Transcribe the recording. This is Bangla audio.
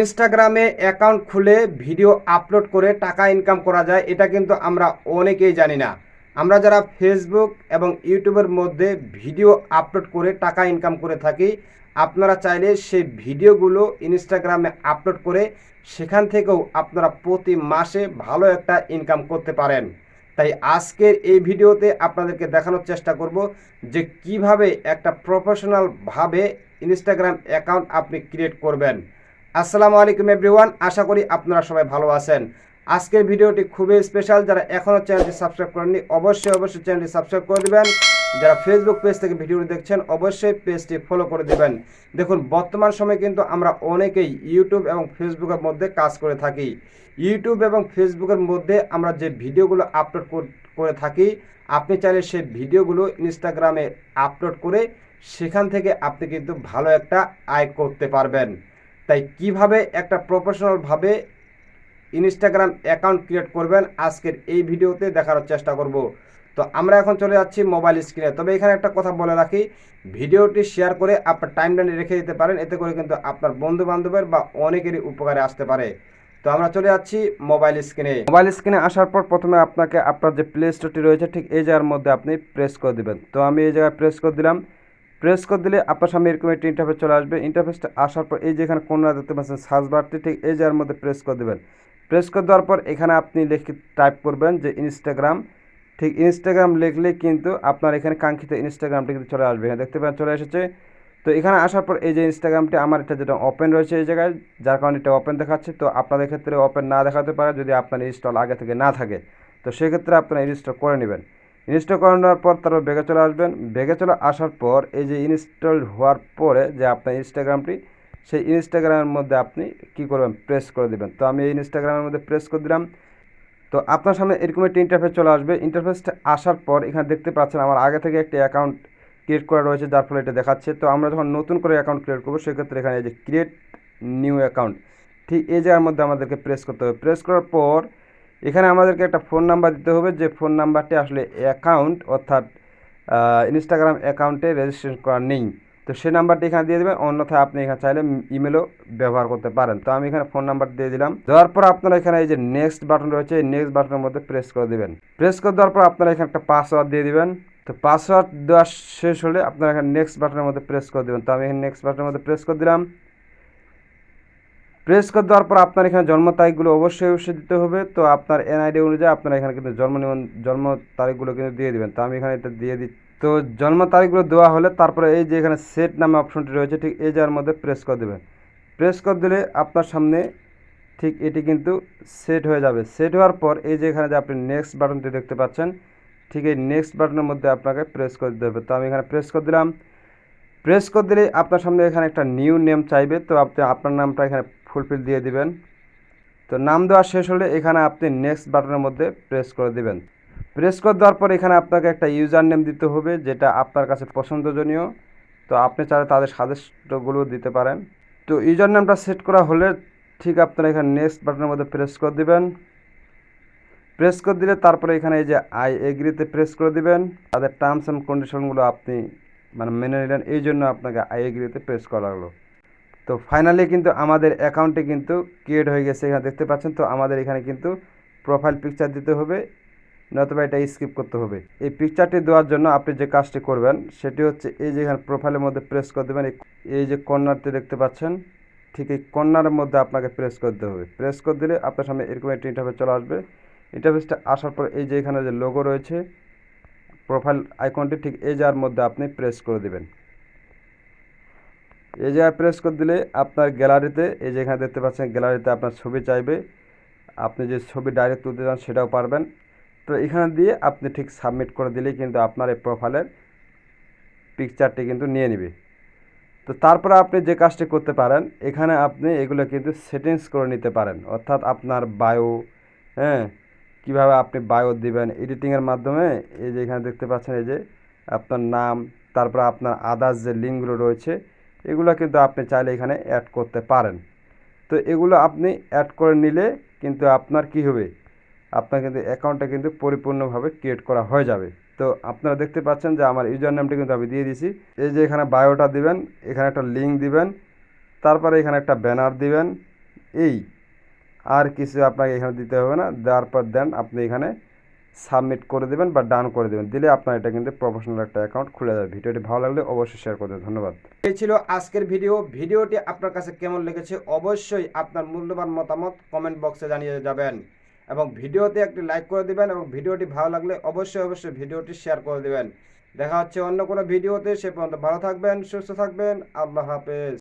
ইনস্টাগ্রামে অ্যাকাউন্ট খুলে ভিডিও আপলোড করে টাকা ইনকাম করা যায়, এটা কিন্তু আমরা অনেকেই জানি না। আমরা যারা ফেসবুক এবং ইউটিউবের মধ্যে ভিডিও আপলোড করে টাকা ইনকাম করে থাকি, আপনারা চাইলে সেই ভিডিওগুলো ইনস্টাগ্রামে আপলোড করে সেখান থেকেও আপনারা প্রতি মাসে ভালো একটা ইনকাম করতে পারেন। তাই আজকের এই ভিডিওতে আপনাদেরকে দেখানোর চেষ্টা করব যে কীভাবে একটা প্রফেশনাল ভাবে ইনস্টাগ্রাম অ্যাকাউন্ট আপনি ক্রিয়েট করবেন। আসসালামু আলাইকুম এভরিওয়ান, আশা করি আপনারা সবাই ভালো আছেন। আজকের ভিডিওটি খুবই স্পেশাল যারা এখনও চ্যানেলটি সাবস্ক্রাইব করেননি, অবশ্যই অবশ্যই চ্যানেলটি সাবস্ক্রাইব করে দিবেন। যারা ফেসবুক পেজ থেকে ভিডিওটি দেখছেন, অবশ্যই পেজটি ফলো করে দেবেন। দেখুন, বর্তমান সময়ে কিন্তু আমরা অনেকেই ইউটিউব এবং ফেসবুকের মধ্যে কাজ করে থাকি। ইউটিউব এবং ফেসবুকের মধ্যে আমরা যে ভিডিওগুলো আপলোড করে থাকি, আপনি চাইলে সেই ভিডিওগুলো ইনস্টাগ্রামে আপলোড করে সেখান থেকে আপনি কিন্তু ভালো একটা আয় করতে পারবেন। তাই কীভাবে একটা প্রফেশনালভাবে ইনস্টাগ্রাম অ্যাকাউন্ট ক্রিয়েট করবেন, আজকের এই ভিডিওতে দেখানোর চেষ্টা করব। তো আমরা এখন চলে যাচ্ছি মোবাইল স্ক্রিনে তবে এখানে একটা কথা বলে রাখি, ভিডিওটি শেয়ার করে আপনার টাইমলাইনে রেখে দিতে পারেন, এতে করে কিন্তু আপনার বন্ধু বান্ধবের বা অনেকেরই উপকারে আসতে পারে। তো আমরা চলে যাচ্ছি মোবাইল স্ক্রিনে মোবাইল স্ক্রিনে আসার পর প্রথমে আপনাকে আপনার যে প্লে স্টোরটি রয়েছে, ঠিক এই জায়গার মধ্যে আপনি প্রেস করে দেবেন। তো আমি এই জায়গায় প্রেস করে দিলাম। প্রেস করে দিলে আপনার সামনে এরকম একটি ইন্টারফেস চলে আসবে। ইন্টারফেসটা আসার পর এই যে যেখানে কোনরা দেখতে পাচ্ছেন সার্চ বারটি ঠিক এই জায়গার মধ্যে প্রেস করে দেবেন। প্রেস করে দেওয়ার পর এখানে আপনি লিখে টাইপ করবেন যে ইনস্টাগ্রাম ঠিক ইনস্টাগ্রাম লিখলে কিন্তু আপনার এখানে কাঙ্ক্ষিত ইনস্টাগ্রামটি কিন্তু চলে আসবে। এখানে দেখতে পাচ্ছেন, চলে এসেছে। তো এখানে আসার পর এই যে ইনস্টাগ্রামটি আমার এটা যেটা ওপেন রয়েছে এই জায়গায়, যার কারণে এটা ওপেন দেখাচ্ছে। তো আপনাদের ক্ষেত্রে ওপেন না দেখাতে পারে যদি আপনার ইনস্টল আগে থেকে না থাকে। তো সেক্ষেত্রে আপনারা ইনস্টল করে নেবেন। ইনস্টল করে নেওয়ার পর তারপর ব্যাগে চলে আসবেন। ব্যাগে চলে আসার পর এই যে ইনস্টল হওয়ার পরে যে আপনার ইনস্টাগ্রামটি সেই ইনস্টাগ্রামের মধ্যে আপনি কি করবেন? প্রেস করে দেবেন। তো আমি এই ইনস্টাগ্রামের মধ্যে প্রেস করে দিলাম। তো আপনার সামনে এরকম একটি ইন্টারফেস চলে আসবে। ইন্টারফেসটা আসার পর এখানে দেখতে পাচ্ছেন আমার আগে থেকে একটি অ্যাকাউন্ট ক্রিয়েট করা রয়েছে, যার ফলে এটা দেখাচ্ছে। তো আমরা যখন নতুন করে অ্যাকাউন্ট ক্রিয়েট করব, সেক্ষেত্রে এখানে এই যে ক্রিয়েট নিউ অ্যাকাউন্ট ঠিক এই জায়গার মধ্যে আমাদেরকে প্রেস করতে হবে। প্রেস করার পর এখানে আমাদেরকে একটা ফোন নাম্বার দিতে হবে, যে ফোন নাম্বারটি আসলে অ্যাকাউন্ট অর্থাৎ ইনস্টাগ্রাম অ্যাকাউন্টে রেজিস্ট্রেশন করা নেই। তো সেই নাম্বারটি এখানে দিয়ে দেবেন, অন্যথায় আপনি এখানে চাইলে ইমেলও ব্যবহার করতে পারেন। তো আমি এখানে ফোন নাম্বার দিয়ে দিলাম। দেওয়ার পর আপনারা এখানে এই যে নেক্সট বাটন রয়েছে, এই নেক্সট বাটনের মধ্যে প্রেস করে দেবেন। প্রেস করে দেওয়ার পর আপনারা এখানে একটা পাসওয়ার্ড দিয়ে দিবেন। তো পাসওয়ার্ড দেওয়া শেষ হলে আপনারা এখানে নেক্সট বাটনের মধ্যে প্রেস করে দেবেন। তো আমি এখানে নেক্সট বাটনের মধ্যে প্রেস করে দিলাম। প্রেস করে দেওয়ার পর আপনার এখানে জন্ম তারিখগুলো অবশ্যই অবশ্যই দিতে হবে। তো আপনার এনআইডি অনুযায়ী আপনারা এখানে কিন্তু জন্ম জন্ম তারিখগুলো কিন্তু দিয়ে দিবেন। তো আমি এখানে এটা দিয়ে দিই। তো জন্ম তারিখগুলো দেওয়া হলে তারপরে এই যে এখানে সেট নামে অপশনটি রয়েছে, ঠিক এই যার মধ্যে প্রেস করে দেবেন। প্রেস করে দিলে আপনার সামনে ঠিক এটি কিন্তু সেট হয়ে যাবে। সেট হওয়ার পর এই যে এখানে যে আপনি নেক্সট বাটনটি দেখতে পাচ্ছেন, ঠিক এই নেক্সট বাটনের মধ্যে আপনাকে প্রেস করে দিতে হবে। তো আমি এখানে প্রেস করে দিলাম। প্রেস করে দিলে আপনার সামনে এখানে একটা নিউ নেম চাইবে। তো আপনি, আপনার নামটা এখানে ফুলফিল দিয়ে দিবেন। তো নাম দেওয়া শেষ হলে এখানে আপনি নেক্সট বাটনের মধ্যে প্রেস করে দিবেন। প্রেস করে দেওয়ার পর এখানে আপনাকে একটা ইউজার নেম দিতে হবে, যেটা আপনার কাছে পছন্দজনীয়। তো আপনি চাইলে তাদের সাজেস্টগুলো দিতে পারেন। তো ইউজার নেমটা সেট করা হলে ঠিক আপনারা এখানে নেক্সট বাটনের মধ্যে প্রেস করে দিবেন। প্রেস করে দিলে তারপরে এখানে এই যে আই এগ্রিতে প্রেস করে দিবেন। তাদের টার্মস অ্যান্ড কন্ডিশনগুলো আপনি মানে মেনে নিলেন, এই জন্য আপনাকে আই এগ্রিতে প্রেস করা লাগল তো ফাইনালি কিন্তু আমাদের অ্যাকাউন্টে কিন্তু ক্রিয়েট হয়ে গেছে এখানে, দেখতে পাচ্ছেন তো? আমাদের এখানে কিন্তু প্রোফাইল পিকচার দিতে হবে নতুবা এটা স্কিপ করতে হবে। এই পিকচারটি দেওয়ার জন্য আপনি যে কাজটি করবেন, সেটি হচ্ছে এই যে এখানে প্রোফাইলের মধ্যে প্রেস করে দেবেন, এই- যে কর্নারটি দেখতে পাচ্ছেন, ঠিক এই কর্নারের মধ্যে আপনাকে প্রেস করতে হবে। প্রেস করে দিলে আপনার সামনে এরকম একটি ইন্টারফেস চলে আসবে। ইন্টারফেসটা আসার পর এই যে এখানে যে লোগো রয়েছে প্রোফাইল আইকনটি ঠিক এই যার মধ্যে আপনি প্রেস করে দেবেন। এই জায়গায় প্রেস করে দিলে আপনার গ্যালারিতে এই যে এখানে দেখতে পাচ্ছেন গ্যালারিতে আপনার ছবি চাইবে। আপনি যে ছবি ডাইরেক্ট তুলতে চান সেটাও পারবেন। তো এখানে দিয়ে আপনি ঠিক সাবমিট করে দিলেই কিন্তু আপনার এই প্রোফাইলের পিকচারটি কিন্তু নিয়ে নেবে। তো তারপরে আপনি যে কাজটি করতে পারেন, এখানে আপনি এগুলো কিন্তু সেটিংস করে নিতে পারেন। অর্থাৎ আপনার বায়ো হ্যাঁ কীভাবে আপনি বায়ো দিবেন এডিটিংয়ের মাধ্যমে এই যে এখানে দেখতে পাচ্ছেন এই যে আপনার নাম, তারপরে আপনার আদার্স যে লিঙ্কগুলো রয়েছে, এগুলো কিন্তু আপনি চাইলে এখানে অ্যাড করতে পারেন। তো এগুলো আপনি অ্যাড করে নিলে কিন্তু আপনার কি হবে? আপনার কিন্তু অ্যাকাউন্টটা কিন্তু পরিপূর্ণভাবে ক্রিয়েট করা হয়ে যাবে। তো আপনারা দেখতে পাচ্ছেন যে আমার ইউজার নামটি কিন্তু আমি দিয়ে দিয়েছি। এই যে এখানে বায়োটা দিবেন, এখানে একটা লিঙ্ক দিবেন, তারপরে এখানে একটা ব্যানার দিবেন, এই আর কিছু আপনাকে এখানে দিতে হবে না। দেওয়ার পর দেন আপনি এখানে সাবমিট করে দেবেন বা ডান করে দেবেন। দিলে আপনার এটা কিন্তু প্রফেশনাল একটা অ্যাকাউন্ট খুলে যাবে। ভিডিওটি ভালো লাগলে অবশ্যই শেয়ার করে দেবেন। ধন্যবাদ। এই ছিল আজকের ভিডিও ভিডিওটি আপনার কাছে কেমন লেগেছে অবশ্যই আপনার মূল্যবান মতামত কমেন্ট বক্সে জানিয়ে যাবেন। এবং ভিডিওতে একটি লাইক করে দিবেন এবং ভিডিওটি ভালো লাগলে অবশ্যই অবশ্যই ভিডিওটি শেয়ার করে দেবেন। দেখা হচ্ছে অন্য কোনো ভিডিওতে সে পর্যন্ত ভালো থাকবেন, সুস্থ থাকবেন। আল্লাহ হাফেজ।